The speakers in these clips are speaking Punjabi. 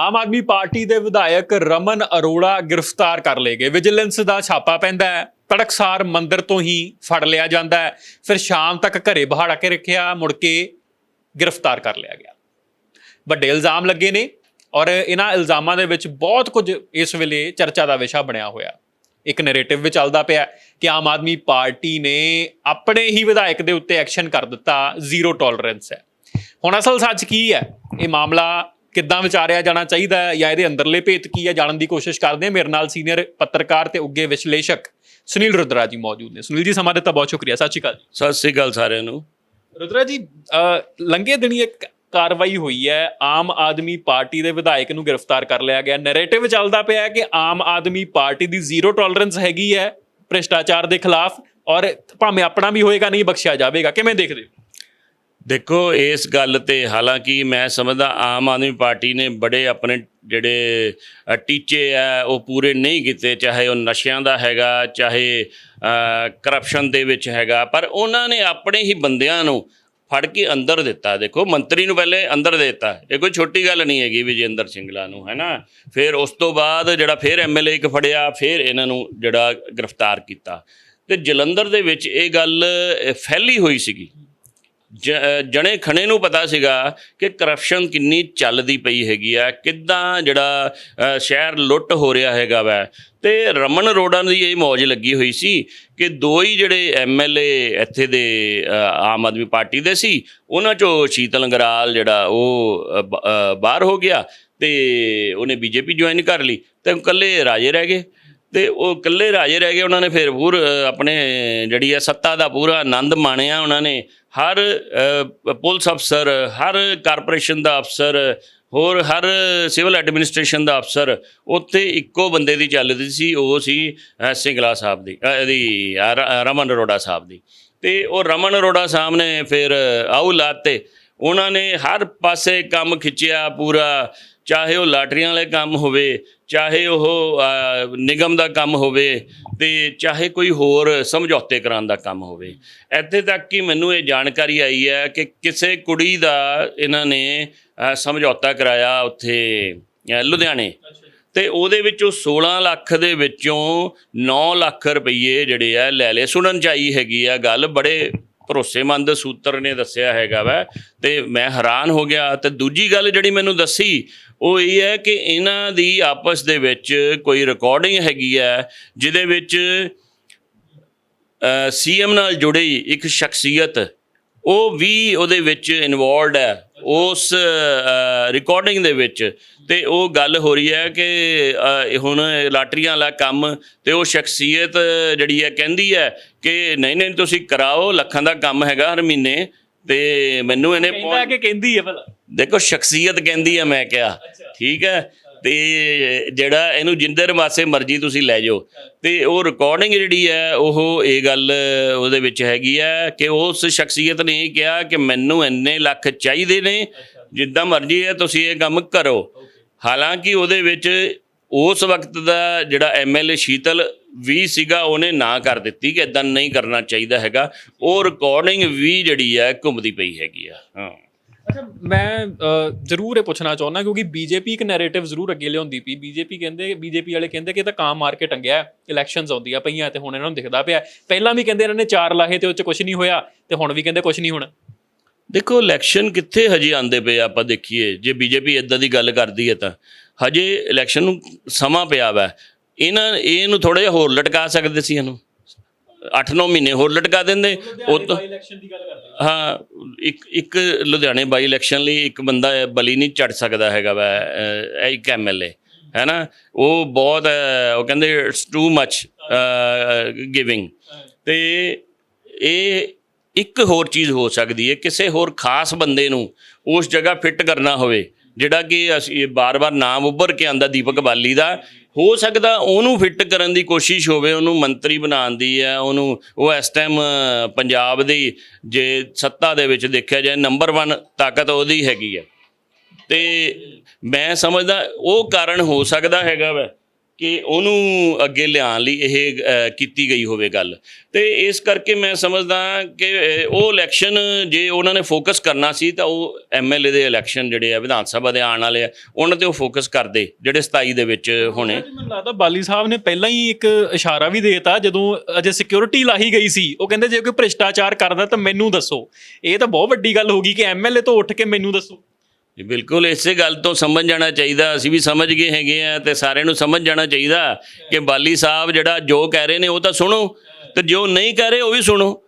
ਆਮ ਆਦਮੀ ਪਾਰਟੀ ਦੇ ਵਿਧਾਇਕ ਰਮਨ ਅਰੋੜਾ ਗ੍ਰਿਫਤਾਰ ਕਰ ਲਏ ਗਏ। ਵਿਜੀਲੈਂਸ ਦਾ ਛਾਪਾ ਪੈਂਦਾ ਹੈ। ਤੜਕਸਾਰ ਮੰਦਰ ਤੋਂ ਹੀ ਫੜ ਲਿਆ ਜਾਂਦਾ ਹੈ। ਫਿਰ ਸ਼ਾਮ ਤੱਕ ਘਰੇ ਬਹਾੜ ਕੇ ਰੱਖਿਆ, ਮੁੜ ਕੇ ਗ੍ਰਿਫਤਾਰ ਕਰ ਲਿਆ ਗਿਆ। ਵੱਡੇ ਇਲਜ਼ਾਮ ਲੱਗੇ ਨੇ ਔਰ ਇਹਨਾਂ ਇਲਜ਼ਾਮਾਂ ਦੇ ਵਿੱਚ ਬਹੁਤ ਕੁਝ ਇਸ ਵੇਲੇ ਚਰਚਾ ਦਾ ਵਿਸ਼ਾ ਬਣਿਆ ਹੋਇਆ। ਇੱਕ ਨੈਰੇਟਿਵ ਵੀ ਚੱਲਦਾ ਪਿਆ ਕਿ ਆਮ ਆਦਮੀ ਪਾਰਟੀ ਨੇ ਆਪਣੇ ਹੀ ਵਿਧਾਇਕ ਦੇ ਉੱਤੇ ਐਕਸ਼ਨ ਕਰ ਦਿੱਤਾ। ਜ਼ੀਰੋ ਟੋਲਰੈਂਸ ਹੈ। ਹੁਣ ਅਸਲ ਸੱਚ ਕੀ ਹੈ? ਇਹ ਮਾਮਲਾ ਕਿੱਦਾਂ ਵਿਚਾਰਿਆ ਜਾਣਾ ਚਾਹੀਦਾ ਹੈ ਜਾਂ ਇਹਦੇ ਅੰਦਰਲੇ ਭੇਤ ਕੀ ਹੈ ਜਾਣਨ ਦੀ ਕੋਸ਼ਿਸ਼ ਕਰਦੇ ਹਾਂ। ਮੇਰੇ ਨਾਲ ਸੀਨੀਅਰ ਪੱਤਰਕਾਰ ਤੇ ਉੱਗੇ ਵਿਸ਼ਲੇਸ਼ਕ ਸੁਨੀਲ ਰੁਦਰਾ ਜੀ ਮੌਜੂਦ ਨੇ। ਸੁਨੀਲ ਜੀ ਸਮਾਂ ਦਿੱਤਾ ਬਹੁਤ ਸ਼ੁਕਰੀਆ। ਸਤਿ ਸ਼੍ਰੀ ਅਕਾਲ ਸਤਿ ਸ੍ਰੀ ਅਕਾਲ ਸਾਰਿਆਂ ਨੂੰ। ਰੁਦਰਾ ਜੀ ਲੰਘੇ ਦਿਨੀ ਇੱਕ ਕਾਰਵਾਈ ਹੋਈ ਹੈ। ਆਮ ਆਦਮੀ ਪਾਰਟੀ ਦੇ ਵਿਧਾਇਕ ਨੂੰ ਗ੍ਰਿਫਤਾਰ ਕਰ ਲਿਆ ਗਿਆ। ਨੈਰੇਟਿਵ ਚੱਲਦਾ ਪਿਆ ਹੈ ਕਿ ਆਮ ਆਦਮੀ ਪਾਰਟੀ ਦੀ ਜ਼ੀਰੋ ਟੋਲਰੈਂਸ ਹੈਗੀ ਹੈ ਭ੍ਰਿਸ਼ਟਾਚਾਰ ਦੇ ਖਿਲਾਫ ਔਰ ਭਾਵੇਂ ਆਪਣਾ ਵੀ ਹੋਏਗਾ ਨਹੀਂ ਬਖਸ਼ਿਆ ਜਾਵੇਗਾ। ਕਿਵੇਂ ਦੇਖਦੇ ਹੋ? ਦੇਖੋ, ਇਸ ਗੱਲ ਤੇ ਹਾਲਾਂਕਿ ਮੈਂ ਸਮਝਦਾ ਆਮ ਆਦਮੀ ਪਾਰਟੀ ਨੇ ਬੜੇ ਆਪਣੇ ਜਿਹੜੇ ਟੀਚੇ ਆ, ਉਹ ਪੂਰੇ ਨਹੀਂ ਕੀਤੇ, ਚਾਹੇ ਉਹ ਨਸ਼ਿਆਂ ਦਾ ਹੈਗਾ, ਚਾਹੇ ਕਰਪਸ਼ਨ ਦੇ ਵਿੱਚ ਹੈਗਾ, ਪਰ ਉਹਨਾਂ ਨੇ ਆਪਣੇ ਹੀ ਬੰਦਿਆਂ ਨੂੰ ਫੜ ਕੇ ਅੰਦਰ ਦਿੱਤਾ। ਦੇਖੋ, ਮੰਤਰੀ ਨੂੰ ਪਹਿਲੇ ਅੰਦਰ ਦੇ ਦਿੱਤਾ। ਇਹ ਕੋਈ ਛੋਟੀ ਗੱਲ ਨਹੀਂ ਹੈਗੀ ਵਿਜੇਂਦਰ ਸਿੰਗਲਾ ਨੂੰ, ਹੈ ਨਾ? ਫਿਰ ਉਸ ਤੋਂ ਬਾਅਦ ਜਿਹੜਾ ਫਿਰ ਐਮਐਲਏ ਇੱਕ ਫੜਿਆ, ਫਿਰ ਇਹਨਾਂ ਨੂੰ ਜਿਹੜਾ ਗ੍ਰਿਫਤਾਰ ਕੀਤਾ। ਤੇ ਜਲੰਧਰ ਦੇ ਵਿੱਚ ਇਹ ਗੱਲ ਫੈਲੀ ਹੋਈ ਸੀਗੀ। ਜਣੇ ਖਣੇ ਨੂੰ ਪਤਾ ਸੀਗਾ ਕਿ ਕਰਪਸ਼ਨ ਕਿੰਨੀ ਚੱਲਦੀ ਪਈ ਹੈਗੀ ਆ, ਕਿੱਦਾਂ ਜਿਹੜਾ ਸ਼ਹਿਰ ਲੁੱਟ ਹੋ ਰਿਹਾ ਹੈਗਾ ਵੈ। ਤੇ ਰਮਨ ਰੋਡਾਂ ਦੀ ਇਹ ਮੌਜ ਲੱਗੀ ਹੋਈ ਸੀ ਕਿ ਦੋ ਹੀ ਜਿਹੜੇ ਐਮਐਲਏ ਇੱਥੇ ਦੇ ਆਮ ਆਦਮੀ ਪਾਰਟੀ ਦੇ ਸੀ, ਉਹਨਾਂ ਚੋਂ ਸ਼ੀਤਲ ਅੰਗਰਾਲ ਜਿਹੜਾ ਉਹ ਬਾਹਰ ਹੋ ਗਿਆ ਤੇ ਉਹਨੇ ਬੀਜੇਪੀ ਜੁਆਇਨ ਕਰ ਲਈ ਤੇ ਇਕੱਲੇ ਰਾਜੇ ਰਹਿ ਗਏ। ਤੇ ਉਹ ਇਕੱਲੇ ਰਾਜੇ ਰਹਿ ਗਏ, ਉਹਨਾਂ ਨੇ ਫਿਰ ਪੂਰ ਆਪਣੇ ਜਿਹੜੀ ਆ ਸੱਤਾ ਦਾ ਪੂਰਾ ਆਨੰਦ ਮਾਣਿਆ ਉਹਨਾਂ ਨੇ। ਹਰ ਪੁਲਿਸ ਅਫਸਰ, ਹਰ ਕਾਰਪੋਰੇਸ਼ਨ ਦਾ ਅਫਸਰ, ਹੋਰ ਹਰ ਸਿਵਲ ਐਡਮਿਨਿਸਟ੍ਰੇਸ਼ਨ ਦਾ ਅਫਸਰ, ਉੱਥੇ ਇੱਕੋ ਬੰਦੇ ਦੀ ਚੱਲਦੀ ਸੀ, ਉਹ ਸੀ ਸਿੰਗਲਾ ਸਾਹਿਬ ਦੀ ਇਹਦੀ ਰਮਨ ਅਰੋੜਾ ਸਾਹਿਬ ਦੀ। ਤੇ ਉਹ ਰਮਨ ਅਰੋੜਾ ਸਾਹਿਬ ਨੇ ਫਿਰ ਆਉ ਲਾਤੇ। ਉਹਨਾਂ ਨੇ ਹਰ ਪਾਸੇ ਕੰਮ ਖਿੱਚਿਆ ਪੂਰਾ ਚਾਹੇ ਉਹ ਲਾਟਰੀਆਂ ਵਾਲੇ ਕੰਮ ਹੋਵੇ, ਚਾਹੇ ਉਹ ਨਿਗਮ ਦਾ ਕੰਮ ਹੋਵੇ ਤੇ ਚਾਹੇ ਕੋਈ ਹੋਰ ਸਮਝੌਤੇ ਕਰਾਉਣ ਦਾ ਕੰਮ ਹੋਵੇ। ਇੱਥੇ ਤੱਕ ਕਿ ਮੈਨੂੰ ਇਹ ਜਾਣਕਾਰੀ ਆਈ ਹੈ ਕਿ ਕਿਸੇ ਕੁੜੀ ਦਾ ਇਹਨਾਂ ਨੇ ਸਮਝੌਤਾ ਕਰਾਇਆ ਉੱਥੇ ਲੁਧਿਆਣੇ। ਤੇ ਉਹਦੇ ਵਿੱਚੋਂ 16 ਲੱਖ ਦੇ ਵਿੱਚੋਂ 9 ਲੱਖ ਰੁਪਏ ਜਿਹੜੇ ਆ ਲੈ ਲਏ। ਸੁਣਨ ਚ ਆਈ ਹੈਗੀ ਆ ਗੱਲ, ਬੜੇ ਭਰੋਸੇਮੰਦ ਸੂਤਰ ਨੇ ਦੱਸਿਆ ਹੈਗਾ ਵਾ ਤੇ ਮੈਂ ਹੈਰਾਨ ਹੋ ਗਿਆ। ਤੇ ਦੂਜੀ ਗੱਲ ਜਿਹੜੀ ਮੈਨੂੰ ਦੱਸੀ, ਉਹ ਇਹ ਹੈ ਕਿ ਇਹਨਾਂ ਦੀ ਆਪਸ ਦੇ ਵਿੱਚ ਕੋਈ ਰਿਕਾਰਡਿੰਗ ਹੈਗੀ ਹੈ, ਜਿਹਦੇ ਵਿੱਚ ਸੀਐਮ ਨਾਲ ਜੁੜੀ ਇੱਕ ਸ਼ਖਸੀਅਤ, ਉਹ ਵੀ ਉਹਦੇ ਵਿੱਚ ਇਨਵੋਲਡ ਹੈ। ਉਸ ਰਿਕਾਰਡਿੰਗ ਦੇ ਵਿੱਚ ਤੇ ਉਹ ਗੱਲ ਹੋ ਰਹੀ ਹੈ ਕਿ ਹੁਣ ਲਾਟਰੀਆਂ ਵਾਲਾ ਕੰਮ ਤੇ ਉਹ ਸ਼ਖਸੀਅਤ ਜਿਹੜੀ ਹੈ ਕਹਿੰਦੀ ਹੈ ਕਿ ਨਹੀਂ ਨਹੀਂ ਤੁਸੀਂ ਕਰਾਓ ਲੱਖਾਂ ਦਾ ਕੰਮ ਹੈਗਾ ਹਰ ਮਹੀਨੇ ਤੇ ਮੈਨੂੰ ਇਹਨੇ ਕਹਿੰਦਾ ਕਿ ਕਹਿੰਦੀ ਹੈ ਭਲਾ। ਦੇਖੋ ਸ਼ਖਸੀਅਤ ਕਹਿੰਦੀ ਹੈ ਮੈਂ ਕਿਹਾ। ਠੀਕ ਹੈ? ਤੇ ਜਿਹੜਾ ਇਹਨੂੰ ਜਿੰਦਰ ਮਾਸੇ ਮਰਜ਼ੀ ਤੁਸੀਂ ਲੈ ਜਾਓ। ਤੇ ਉਹ ਰਿਕਾਰਡਿੰਗ ਜਿਹੜੀ ਹੈ, ਉਹ ਇਹ ਗੱਲ ਉਹਦੇ ਵਿੱਚ ਹੈਗੀ ਹੈ ਕਿ ਉਸ ਸ਼ਖਸੀਅਤ ਨੇ ਇਹ ਕਿਹਾ ਕਿ ਮੈਨੂੰ ਇੰਨੇ ਲੱਖ ਚਾਹੀਦੇ ਨੇ, ਜਿੱਦਾਂ ਮਰਜ਼ੀ ਹੈ ਤੁਸੀਂ ਇਹ ਕੰਮ ਕਰੋ। ਹਾਲਾਂਕਿ ਉਹਦੇ ਵਿੱਚ ਉਸ ਵਕਤ ਦਾ ਜਿਹੜਾ ਐਮਐਲਏ ਸ਼ੀਤਲ ਵੀ ਸੀਗਾ, ਉਹਨੇ ਨਾ ਕਰ ਦਿੱਤੀ ਕਿ ਇਦਾਂ ਨਹੀਂ ਕਰਨਾ ਚਾਹੀਦਾ ਹੈਗਾ। ਉਹ ਰਿਕਾਰਡਿੰਗ ਵੀ ਜਿਹੜੀ ਹੈ ਘੁੰਮਦੀ ਪਈ ਹੈਗੀ ਆ। ਹਾਂ। ਅੱਛਾ ਮੈਂ ਅ, ਜ਼ਰੂਰ ਇਹ ਪੁੱਛਣਾ ਚਾਹੁੰਦਾ ਕਿਉਂਕਿ ਬੀਜੇਪੀ ਇੱਕ ਨੈਰੇਟਿਵ ਜ਼ਰੂਰ ਅੱਗੇ ਲਿਆਉਂਦੀ ਪਈ। ਬੀਜੇਪੀ ਕਹਿੰਦੇ ਬੀਜੇਪੀ ਵਾਲੇ ਕਹਿੰਦੇ ਕਿ ਇਹ ਤਾਂ ਕਾਮ ਮਾਰ ਕੇ ਟੰਗਿਆ ਇਲੈਕਸ਼ਨਸ ਆਉਂਦੀਆਂ ਪਈਆਂ ਤੇ ਹੁਣ ਇਹਨਾਂ ਨੂੰ ਦਿਖਦਾ ਪਿਆ। ਪਹਿਲਾਂ ਵੀ ਕਹਿੰਦੇ ਇਹਨਾਂ ਨੇ ਚਾਰ ਲਾਹੇ ਤੇ ਉਹ ਚ ਕੁਝ ਨਹੀਂ ਹੋਇਆ ਤੇ ਹੁਣ ਵੀ ਕਹਿੰਦੇ ਕੁਝ ਨਹੀਂ ਹੋਣਾ। ਦੇਖੋ ਇਲੈਕਸ਼ਨ ਕਿੱਥੇ ਹਜੇ ਆਂਦੇ ਪਏ ਆ, ਆਪਾਂ ਦੇਖੀਏ। ਜੇ ਬੀਜੇਪੀ ਇਦਾਂ ਦੀ ਗੱਲ ਕਰਦੀ ਹੈ ਤਾਂ। ਹਜੇ ਇਲੈਕਸ਼ਨ ਨੂੰ ਸਮਾਂ ਪਿਆ ਵਾ। ਇਹਨਾਂ ਇਹਨੂੰ ਥੋੜਾ ਜਿਹਾ ਹੋਰ ਲਟਕਾ ਸਕਦੇ ਸੀ ਇਹਨੂੰ। 8-9 ਮਹੀਨੇ ਹੋਰ ਲਟਕਾ ਦਿੰਦੇ। ਉਹ ਤੋਂ ਇਲੈਕਸ਼ਨ ਦੀ ਗੱਲ ਕਰਦੇ ਹਾਂ। ਇੱਕ ਇੱਕ ਲੁਧਿਆਣੇ ਬਾਈ ਇਲੈਕਸ਼ਨ ਲਈ ਇੱਕ ਬੰਦਾ ਬਲੀ ਨਹੀਂ ਚੜ ਸਕਦਾ ਹੈਗਾ ਵਾ ਇਹ ਇੱਕ ਐਮਐਲਏ ਹੈ ਨਾ ਉਹ ਬਹੁਤ ਉਹ ਕਹਿੰਦੇ ਇਟਸ ਟੂ ਮੱਚ ਗਿਵਿੰਗ ਤੇ ਇਹ ਇੱਕ ਹੋਰ ਚੀਜ਼ ਹੋ ਸਕਦੀ ਹੈ ਕਿਸੇ ਹੋਰ ਖਾਸ ਬੰਦੇ ਨੂੰ ਉਸ ਜਗ੍ਹਾ ਫਿੱਟ ਕਰਨਾ ਹੋਵੇ। ਜਿਹੜਾ ਕਿ ਅਸੀਂ ਬਾਰ-ਬਾਰ ਨਾਮ ਉੱਭਰ ਕੇ ਆਂਦਾ ਦੀਪਕ ਬਾਲੀ ਦਾ, ਹੋ ਸਕਦਾ ਉਹਨੂੰ ਫਿੱਟ ਕਰਨ ਦੀ ਕੋਸ਼ਿਸ਼ ਹੋਵੇ, ਉਹਨੂੰ ਮੰਤਰੀ ਬਣਾਉਣ ਦੀ ਹੈ, ਉਹਨੂੰ, ਉਹ ਇਸ ਟਾਈਮ ਪੰਜਾਬ ਦੀ ਜੇ ਸੱਤਾ ਦੇ ਵਿੱਚ ਦੇਖਿਆ ਜਾਏ ਨੰਬਰ 1 ਤਾਕਤ ਉਹਦੀ ਹੈਗੀ ਹੈ। ਤੇ ਮੈਂ ਸਮਝਦਾ ਉਹ ਕਾਰਨ ਹੋ ਸਕਦਾ ਹੈਗਾ ਵਾ। ਕਿ ਉਹਨੂੰ ਅੱਗੇ ਲਿਆਉਣ ਲਈ ਇਹ ਕੀਤੀ ਗਈ ਹੋਵੇ ਗੱਲ। ਤੇ ਇਸ ਕਰਕੇ ਮੈਂ ਸਮਝਦਾ ਕਿ ਉਹ ਇਲੈਕਸ਼ਨ ਜੇ ਉਹਨਾਂ ਨੇ ਫੋਕਸ ਕਰਨਾ ਸੀ ਤਾਂ ਉਹ ਐਮਐਲਏ ਦੇ ਇਲੈਕਸ਼ਨ ਜਿਹੜੇ ਆ, ਵਿਧਾਨ ਸਭਾ ਦੇ ਆਉਣ ਵਾਲੇ ਆ, ਉਹਨਾਂ ਤੇ ਉਹ ਫੋਕਸ ਕਰਦੇ, ਜਿਹੜੇ 27 ਦੇ ਵਿੱਚ ਹੋਣੇ। ਮੈਨੂੰ ਲੱਗਦਾ ਬਾਲੀ ਸਾਹਿਬ ਨੇ ਪਹਿਲਾਂ ਹੀ ਇੱਕ ਇਸ਼ਾਰਾ ਵੀ ਦੇਤਾ, ਜਦੋਂ ਅਜੇ ਸਿਕਿਉਰਿਟੀ ਲਾਹੀ ਗਈ ਸੀ, ਉਹ ਕਹਿੰਦੇ ਜੇ ਕੋਈ ਭ੍ਰਿਸ਼ਟਾਚਾਰ ਕਰਦਾ ਤਾਂ ਮੈਨੂੰ ਦੱਸੋ। ਇਹ ਤਾਂ ਬਹੁਤ ਵੱਡੀ ਗੱਲ ਹੋ ਗਈ ਕਿ ਐਮਐਲਏ ਤੋਂ ਉੱਠ ਕੇ ਮੈਨੂੰ ਦੱਸੋ। ਜੀ, ਬਿਲਕੁਲ ਇਸੇ ਗੱਲ ਤੋਂ ਸਮਝ ਜਾਣਾ ਚਾਹੀਦਾ। ਅਸੀਂ ਵੀ ਸਮਝ ਗਏ ਹੈਗੇ ਆ ਤੇ ਸਾਰਿਆਂ ਨੂੰ ਸਮਝ ਜਾਣਾ ਚਾਹੀਦਾ ਕਿ ਬਾਲੀ ਸਾਹਿਬ ਜਿਹੜਾ ਜੋ ਕਹਿ ਰਹੇ ਨੇ ਉਹ ਤਾਂ ਸੁਣੋ ਤੇ ਜੋ ਨਹੀਂ ਕਹਿ ਰਹੇ ਉਹ ਵੀ ਸੁਣੋ,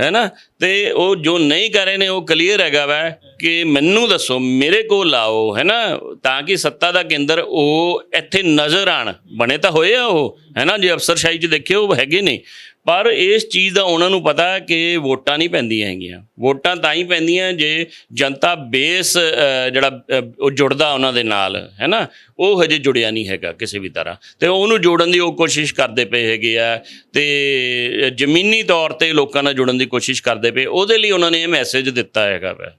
ਹੈ ਨਾ? ਤੇ ਉਹ ਜੋ ਨਹੀਂ ਕਰ ਰਹੇ ਨੇ ਉਹ ਕਲੀਅਰ ਹੈਗਾ ਵਾ ਕਿ ਮੈਨੂੰ ਦੱਸੋ, ਮੇਰੇ ਕੋਲ ਆਓ, ਹੈ ਨਾ? ਤਾਂ ਕਿ ਸੱਤਾ ਦਾ ਕੇਂਦਰ ਉਹ ਇੱਥੇ ਨਜ਼ਰ ਆਣ। ਬਣੇ ਤਾਂ ਹੋਏ ਆ ਉਹ, ਹੈ ਨਾ? ਜੇ ਅਫਸਰਸ਼ਾਹੀ 'ਚ ਦੇਖਿਓ ਹੈਗੇ ਨੇ। ਪਰ ਇਸ ਚੀਜ਼ ਦਾ ਉਹਨਾਂ ਨੂੰ ਪਤਾ ਕਿ ਵੋਟਾਂ ਨਹੀਂ ਪੈਂਦੀਆਂ ਹੈਗੀਆਂ। ਵੋਟਾਂ ਤਾਂ ਹੀ ਪੈਂਦੀਆਂ ਜੇ ਜਨਤਾ ਬੇਸ ਜਿਹੜਾ ਉਹ ਜੁੜਦਾ ਉਹਨਾਂ ਦੇ ਨਾਲ ਹੈ ਨਾ ਉਹ ਹਜੇ ਜੁੜਿਆ ਨਹੀਂ ਹੈਗਾ ਕਿਸੇ ਵੀ ਤਰ੍ਹਾਂ। ਤੇ ਉਹਨੂੰ ਜੋੜਨ ਦੀ ਉਹ ਕੋਸ਼ਿਸ਼ ਕਰਦੇ ਪਏ ਹੈਗੇ ਆ ਤੇ ਜ਼ਮੀਨੀ ਤੌਰ ਤੇ ਲੋਕਾਂ ਨਾਲ ਜੁੜਨ ਦੀ ਕੋਸ਼ਿਸ਼ ਕਰਦੇ ਪਏ। ਉਹਦੇ ਲਈ ਉਹਨਾਂ ਨੇ ਇਹ ਮੈਸੇਜ ਦਿੱਤਾ ਹੈਗਾ ਵਾ।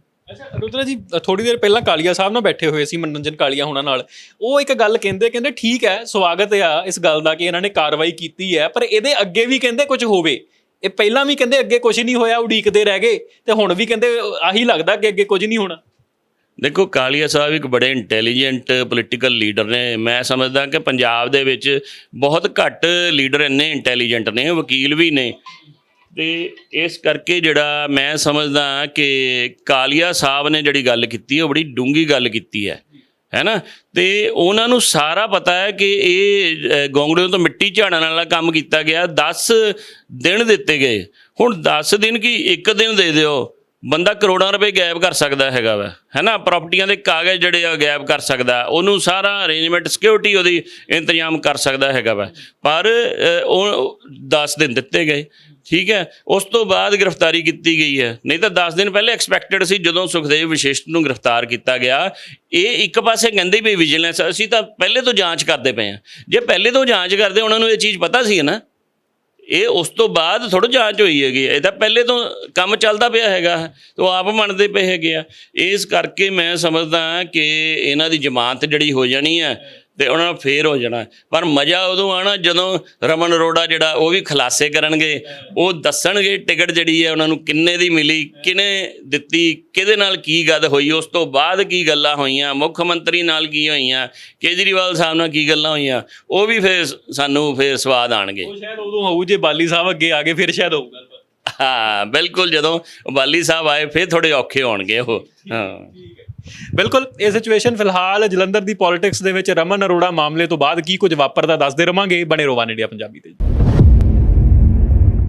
ਰੁਦਰਾ ਜੀ ਥੋੜੀ ਦੇਰ ਪਹਿਲਾਂ ਕਾਲੀਆ ਸਾਹਿਬ ਨਾਲ ਬੈਠੇ ਹੋਏ ਸੀ, ਮਨੋਰੰਜਨ ਕਾਲੀਆ ਹੋਣਾ ਨਾਲ। ਉਹ ਇੱਕ ਗੱਲ ਕਹਿੰਦੇ ਕਹਿੰਦੇ ਠੀਕ ਹੈ, ਸਵਾਗਤ ਆ ਇਸ ਗੱਲ ਦਾ ਕਿ ਇਹਨਾਂ ਨੇ ਕਾਰਵਾਈ ਕੀਤੀ ਹੈ, ਪਰ ਇਹਦੇ ਅੱਗੇ ਵੀ ਕਹਿੰਦੇ ਕੁਝ ਹੋਵੇ। ਇਹ ਪਹਿਲਾਂ ਵੀ ਕਹਿੰਦੇ ਅੱਗੇ ਕੁਝ ਨਹੀਂ ਹੋਇਆ, ਉਡੀਕਦੇ ਰਹਿ ਗਏ, ਤੇ ਹੁਣ ਵੀ ਕਹਿੰਦੇ ਆਹੀ ਲੱਗਦਾ ਕਿ ਅੱਗੇ ਕੁਝ ਨਹੀਂ ਹੋਣਾ। ਦੇਖੋ, ਕਾਲੀਆ ਸਾਹਿਬ ਇੱਕ ਬੜੇ ਇੰਟੈਲੀਜੈਂਟ ਪੋਲੀਟੀਕਲ ਲੀਡਰ ਨੇ। ਮੈਂ ਸਮਝਦਾ ਕਿ ਪੰਜਾਬ ਦੇ ਵਿੱਚ ਬਹੁਤ ਘੱਟ ਲੀਡਰ ਇੰਨੇ ਇੰਟੈਲੀਜੈਂਟ ਨੇ, ਵਕੀਲ ਵੀ ਨੇ। ਤੇ ਇਸ ਕਰਕੇ ਜਿਹੜਾ ਮੈਂ ਸਮਝਦਾ ਕਿ ਕਾਲੀਆ ਸਾਹਿਬ ਨੇ ਜਿਹੜੀ ਗੱਲ ਕੀਤੀ ਉਹ ਬੜੀ ਡੂੰਗੀ ਗੱਲ ਕੀਤੀ ਹੈ ਹੈ ਨਾ? ਤੇ ਉਹਨਾਂ ਨੂੰ ਸਾਰਾ ਪਤਾ ਹੈ ਕਿ ਇਹ ਅ, ਤੋਂ ਮਿੱਟੀ ਝਾੜਨ ਵਾਲਾ ਕੰਮ ਕੀਤਾ ਗਿਆ 10 ਦਿਨ ਦਿੱਤੇ ਗਏ। ਹੁਣ 10 ਦਿਨ ਕੀ ਇੱਕ ਦਿਨ ਦੇ ਦਿਓ? ਬੰਦਾ ਕਰੋੜਾਂ ਰੁਪਏ ਗਾਇਬ ਕਰ ਸਕਦਾ ਹੈਗਾ ਵਾ ਹੈਨਾ ਪ੍ਰਾਪਰਟੀਆਂ ਦੇ ਕਾਗਜ਼ ਜਿਹੜੇ ਆ ਗਾਇਬ ਕਰ ਸਕਦਾ ਉਹਨੂੰ ਸਾਰਾ ਅਰੇਂਜਮੈਂਟ ਸਿਕਿਉਰਿਟੀ ਉਹਦੀ ਇੰਤਜ਼ਾਮ ਕਰ ਸਕਦਾ ਹੈਗਾ ਵਾ। ਪਰ ਉਹ 10 ਦਿਨ ਦਿੱਤੇ ਗਏ। ਠੀਕ ਹੈ, ਉਸ ਤੋਂ ਬਾਅਦ ਗ੍ਰਿਫਤਾਰੀ ਕੀਤੀ ਗਈ ਹੈ। ਨਹੀਂ ਤਾਂ 10 ਦਿਨ ਪਹਿਲੇ ਐਕਸਪੈਕਟਡ ਸੀ, ਜਦੋਂ ਸੁਖਦੇਵ ਵਿਸ਼ੇਸ਼ਟ ਨੂੰ ਗ੍ਰਿਫਤਾਰ ਕੀਤਾ ਗਿਆ। ਇਹ ਇੱਕ ਪਾਸੇ ਕਹਿੰਦੇ ਵੀ ਵਿਜੀਲੈਂਸ ਅਸੀਂ ਤਾਂ ਪਹਿਲੇ ਤੋਂ ਜਾਂਚ ਕਰਦੇ ਪਏ ਹਾਂ। ਜੇ ਪਹਿਲੇ ਤੋਂ ਜਾਂਚ ਕਰਦੇ, ਉਹਨਾਂ ਨੂੰ ਇਹ ਚੀਜ਼ ਪਤਾ ਸੀ ਨਾ? ਇਹ ਉਸ ਤੋਂ ਬਾਅਦ ਥੋੜਾ ਜਾਂਚ ਹੋਈ ਹੈਗੀ ਇਹ ਤਾਂ ਪਹਿਲੇ ਤੋਂ ਕੰਮ ਚੱਲਦਾ ਪਿਆ ਹੈਗਾ ਤੇ ਉਹ ਆਪ ਮੰਨਦੇ ਪਏ ਹੈਗੇ ਆ। ਇਸ ਕਰਕੇ ਮੈਂ ਸਮਝਦਾ ਕਿ ਇਹਨਾਂ ਦੀ ਜ਼ਮਾਨਤ ਜਿਹੜੀ ਹੋ ਜਾਣੀ ਹੈ ਤੇ ਉਹਨਾਂ ਨੂੰ ਫੇਰ ਹੋ ਜਾਣਾ। ਪਰ ਮਜ਼ਾ ਉਦੋਂ ਆਣਾ ਜਦੋਂ ਰਮਨ ਅਰੋੜਾ ਜਿਹੜਾ ਉਹ ਵੀ ਖੁਲਾਸੇ ਕਰਨਗੇ। ਉਹ ਦੱਸਣਗੇ ਟਿਕਟ ਜਿਹੜੀ ਹੈ ਉਹਨਾਂ ਨੂੰ ਕਿੰਨੇ ਦੀ ਮਿਲੀ ਕਿਨੇ ਦਿੱਤੀ ਕਿਹਦੇ ਨਾਲ ਕੀ ਗੱਲ ਹੋਈ ਉਸ ਤੋਂ ਬਾਅਦ ਕੀ ਗੱਲਾਂ ਹੋਈਆਂ ਮੁੱਖ ਮੰਤਰੀ ਨਾਲ ਕੀ ਹੋਈਆਂ ਕੇਜਰੀਵਾਲ ਸਾਹਿਬ ਨਾਲ ਕੀ ਗੱਲਾਂ ਹੋਈਆਂ ਉਹ ਵੀ ਫੇਰ ਸਾਨੂੰ ਫੇਰ ਸਵਾਦ ਆਣਗੇ ਉਹ ਸ਼ਾਇਦ ਉਦੋਂ ਹੋਊ ਜੇ ਬਾਲੀ ਸਾਹਿਬ ਅੱਗੇ ਆ ਗਏ ਫਿਰ ਸ਼ਾਇਦ ਹੋਊਗਾ ਹਾਂ ਬਿਲਕੁਲ ਜਦੋਂ ਬਾਲੀ ਸਾਹਿਬ ਆਏ ਫਿਰ ਥੋੜੇ ਔਖੇ ਹੋਣਗੇ ਉਹ। ਹਾਂ। ਬਿਲਕੁਲ, ਇਹ ਸਿਚੁਏਸ਼ਨ ਫਿਲਹਾਲ ਜਲੰਧਰ ਦੀ ਪੋਲਿਟਿਕਸ ਦੇ ਵਿੱਚ ਰਮਨ ਅਰੋੜਾ ਮਾਮਲੇ ਤੋਂ ਬਾਅਦ ਕੀ ਕੁਝ ਵਾਪਰਦਾ ਦੱਸਦੇ ਰਵਾਂਗੇ। ਬਣੇ ਰੋਵਾਨ ਇੰਡੀਆ ਪੰਜਾਬੀ ਤੇ।